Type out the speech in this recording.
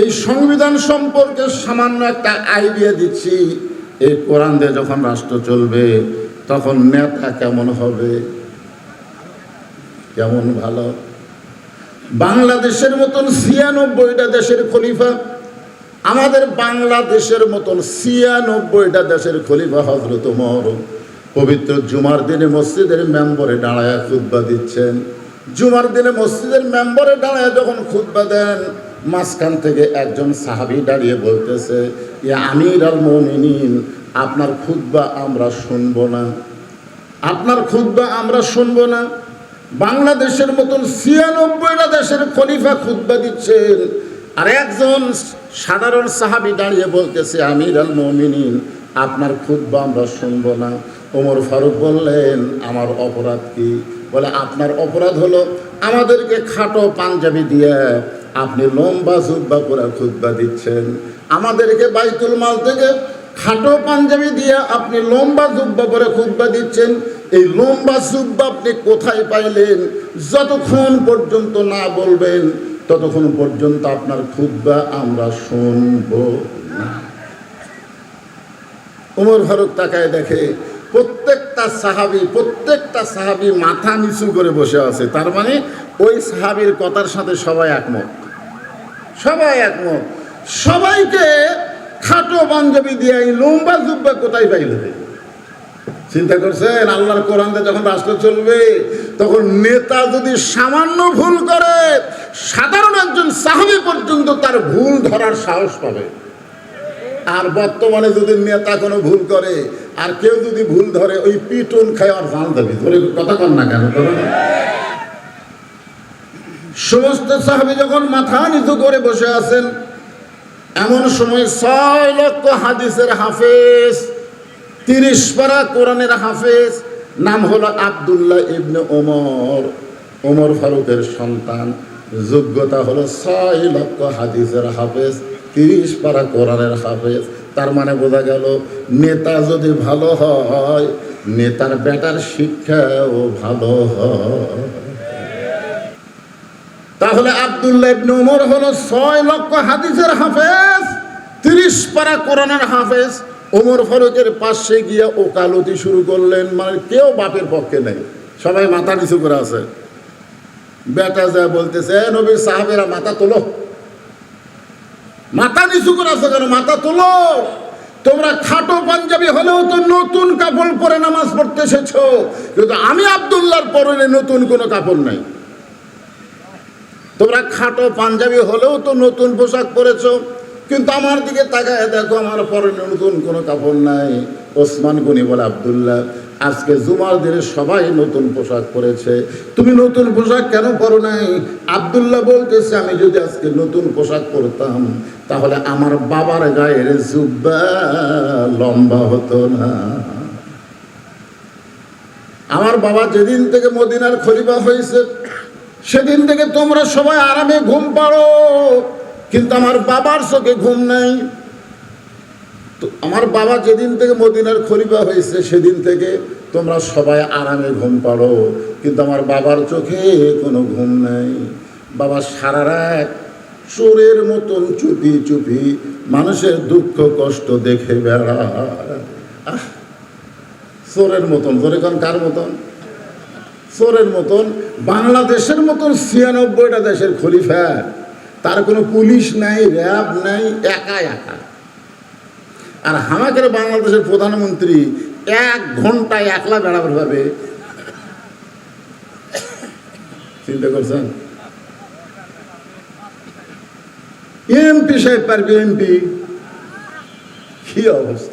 এই সংবিধান সম্পর্কে সামান্য একটা আইডিয়া দিচ্ছি। এই কোরআন দিয়ে যখন রাষ্ট্র চলবে, তখন নেতা কেমন হবে? কেমন ভালো? বাংলাদেশের মতন ছিয়ানব্বইটা দেশের খলিফা, আমাদের বাংলাদেশের মতন ছিয়ানব্বইটা দেশের খলিফা হজরত মর পবিত্র জুমার দিনে মসজিদের মেম্বরে দাঁড়ায় খুদ্া দিচ্ছেন। জুমার দিনে মসজিদের মেম্বরে দাঁড়ায় যখন খুদ্া দেন মাঝখান থেকে একজন সাহাবি দাঁড়িয়ে বলতেছে আমির আল মমিনিন, আপনার খুদ্া আমরা শুনব না। আপনার খুদ্া আমরা শুনব না? বাংলাদেশের মতন ছিয়ানব্বইটা দেশের খলিফা খুদ্া দিচ্ছেন। আর একজন সাধারণ সাহাবি দাঁড়িয়ে বলতেছে আমির আল মমিনিন, আপনার খুদ্া আমরা শুনব না। ওমর ফারুক বললেন, আমার অপরাধ কি? বলে, আপনার অপরাধ হলো আমাদেরকে খাটো পাঞ্জাবি দিয়ে আপনি লম্বা জুব্বা করে খুদ্া দিচ্ছেন। আমাদেরকে বাইতুল মাল থেকে খাটো পাঞ্জাবি দিয়ে আপনি লম্বা জুব্বা করে খুদ্া দিচ্ছেন। এই লম্বা জুব্বা আপনি কোথায় পাইলেন? যতক্ষণ পর্যন্ত না বলবেন, ততক্ষণ পর্যন্ত আপনার খুদ্া আমরা শুনব না। উমর ফারুক তাকায় দেখে, প্রত্যেকটা সাহাবি প্রত্যেকটা সাহাবি মাথা নিচু করে বসে আছে। তার মানে ওই সাহাবির কথার সাথে সবাই একমত। সবাই একমত। সবাইকে খাটো পাঞ্জাবি দিয়ে লম্বা জুব্বা কোথায় পাইলে চিন্তা করছেন, আল্লাহর কোরআনতে যখন রাষ্ট্র চলবে, তখন নেতা যদি সামান্য ভুল করে, সাধারণ একজন সাহাবি পর্যন্ত তার ভুল ধরার সাহস পাবে। আর বর্তমানে যদি নেতা কোনো ভুল করে, আর কেউ যদি ভুল ধরে, ওই পিটুন খায় আর জান দেবে। ধরে কথা কন না কেন করো। সমস্ত সাহাবি যখন মাথা নিচু করে বসে আছেন, এমন সময় ছয় লক্ষ হাদিসের হাফেজ, তিরিশ পারা কোরআনের হাফেজ, নাম হলো আবদুল্লাহ ইবনে ওমর। ওমর ফারুকের সন্তান। যোগ্যতা হলো ছয় লক্ষ হাদিসের হাফেজ, তিরিশ পারা কোরআনের হাফেজ। তার মানে বোঝা গেল, নেতা যদি ভালো হয়, নেতার বেটার শিক্ষাও ভালো হয়। তাহলে আব্দুল্লাহ ইবনে ওমর হলো ছয় লক্ষ হাদিসের হাফেজ, তিরিশ পারা কোরআনের হাফেজ। ওমর ফারুকের পাশে গিয়ে ওকালতি শুরু করলেন মানে কেউ বাপের পক্ষে নেই। সবাই মাথা নিচু করে আছে। বেটা যা বলতেছে, "এ নবীর সাহাবেরা মাথা তোলো। মাথা নিচু করে আছে কেন? মাথা তোলো। তোমরা খাটো পাঞ্জাবি হলেও তো নতুন কাপড় পরে নামাজ পড়তে এসেছ। কিন্তু আমি আবদুল্লাহর পরনে নতুন কোনো কাপড় নাই। তোমরা খাটো পাঞ্জাবি হলেও তো নতুন পোশাক পরেছো। কিন্তু আমার দিকে তাকায় দেখো, আমার পরনে নতুন কোনো কাপড় নাই। ওসমান গনি বলে, আবদুল্লাহ, আজকে জুমার দিনে সবাই নতুন পোশাক পরেছে। তুমি নতুন পোশাক কেন পরো নাই? আবদুল্লাহ বলতেছে, আমি যদি আজকে নতুন পোশাক পরতাম, তাহলে আমার বাবার গায়ের জুব্বা লম্বা হতো না। আমার বাবা যেদিন থেকে মদিনার খলিফা হয়েছে সেদিন থেকে তোমরা সবাই আরামে ঘুম পাড়ো। কিন্তু আমার বাবার চোখে ঘুম নাই। তো আমার বাবা যেদিন থেকে মদিনার খলিফা হয়েছে, সেদিন থেকে তোমরা সবাই আরামে ঘুম পাড়ো। কিন্তু আমার বাবার চোখে কোনো ঘুম নাই। বাবা সারা রাত চোরের মতন চুপি চুপি মানুষের দুঃখ কষ্ট দেখে বেড়া চোরের মতন। ধরে কার মতন? চোরের মতন, বাংলাদেশের মতন ছিয়ানব্বইটা দেশের খলিফা। তার কোনো পুলিশ নাই, র্যাব নাই, একা একা। আর হামাকের বাংলাদেশের প্রধানমন্ত্রী এক ঘন্টায় একলা বেড়াবার ভাবে চিন্তা করছেন? এমপি সাহেব পারবে, এমপি? কি অবস্থা?